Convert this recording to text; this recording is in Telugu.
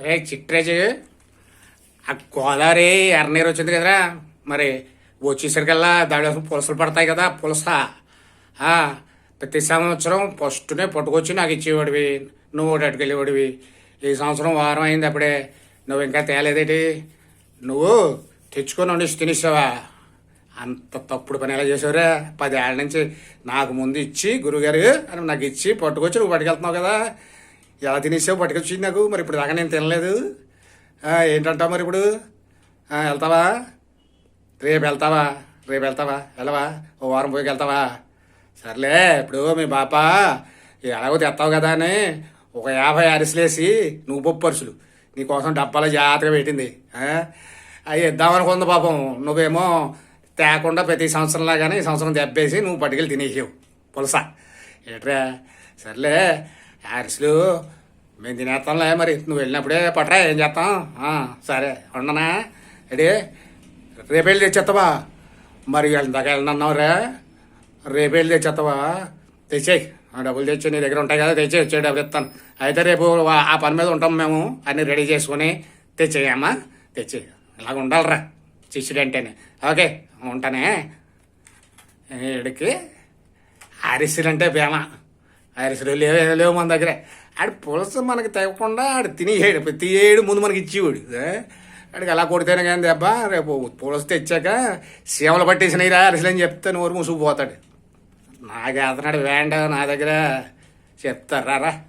రే చిట్రేజ్. ఆ గోదావరి ఎర్రనీరు వచ్చింది కదరా. మరి వచ్చేసరికల్లా దాని పులసలు పడతాయి కదా పులస. ప్రతి సంవత్సరం ఫస్ట్నే పట్టుకొచ్చి నాకు ఇచ్చేవాడివి నువ్వు ఒకటి అటుకెళ్ళేవాడివి. ఈ సంవత్సరం వారం అయింది అప్పుడే. నువ్వు ఇంకా తేలేదేటి? నువ్వు తెచ్చుకొని వండిసి తినేసావా? అంత తప్పుడు పని ఎలా చేసావురా? పదేళ్ళ నుంచి నాకు ముందు ఇచ్చి గురుగారు అని నాకు ఇచ్చి పట్టుకొచ్చి నువ్వు పట్టుకెళ్తున్నావు కదా. ఎలా తినేసావు? పట్టుకొచ్చింది నాకు. మరి ఇప్పుడు దాకా నేను తినలేదు. ఏంటంటావు మరి ఇప్పుడు? వెళ్తావా? రేపు వెళ్తావా? రేపు వెళ్తావా? వెళ్ళవా? ఓ వారం పోయి వెళ్తావా? సర్లే ఇప్పుడు మీ బాప ఎలాగో తెస్తావు కదా అని ఒక యాభై అరిసెలేసి నువ్వు పప్పు అరుసులు నీకోసం డబ్బాలో జాగ్రత్తగా పెట్టింది. అవి ఇద్దామనుకుంది పాపం. నువ్వేమో తేకుండా ప్రతి సంవత్సరంలాగానే ఈ సంవత్సరం దెబ్బేసి నువ్వు పట్టుకెళ్ళి తినేసావు. పులస. ఏట్రా? సర్లే హ్యారిస్లు మేము తినేస్తాంలే మరి. నువ్వు వెళ్ళినప్పుడే పట్టరా ఏం చేస్తాం? సరే ఉండనా? అడే రేపు వెళ్ళి తెచ్చేస్తావా మరి ఇందాక వెళ్ళనన్నావురా రేపు వెళ్ళి తెచ్చేస్తావా తెచ్చేయి. ఆ డబ్బులు తెచ్చి నీ దగ్గర ఉంటాయి కదా తెచ్చి వచ్చే డబ్బులు ఇస్తాను. అయితే రేపు ఆ- పని మీద ఉంటాం మేము. అన్ని రెడీ చేసుకుని తెచ్చేయమ్మా. తెచ్చేయి. ఇలాగ ఉండాలిరా. శిష్యుడు అంటేనే. ఓకే ఉంటానే. ఈడికి అరిసెలు అంటే ప్రేమ. అరిసెలు లేవు లేవు మన దగ్గర. ఆడు పులస మనకి తెగకుండా ఆడు తినేయడు ప్రతి ఏడు ముందు మనకి ఇచ్చేవాడు. ఆడికి అలా కొడితేనే కానీ దెబ్బ రేపు పులస తెచ్చాక సీమలు పట్టేసినాయిరా అరిసెలు అని చెప్తే నోరు మూసుకుపోతాడు. నాకు అతనాడు వేండ నా దగ్గర. చెప్తారా రా.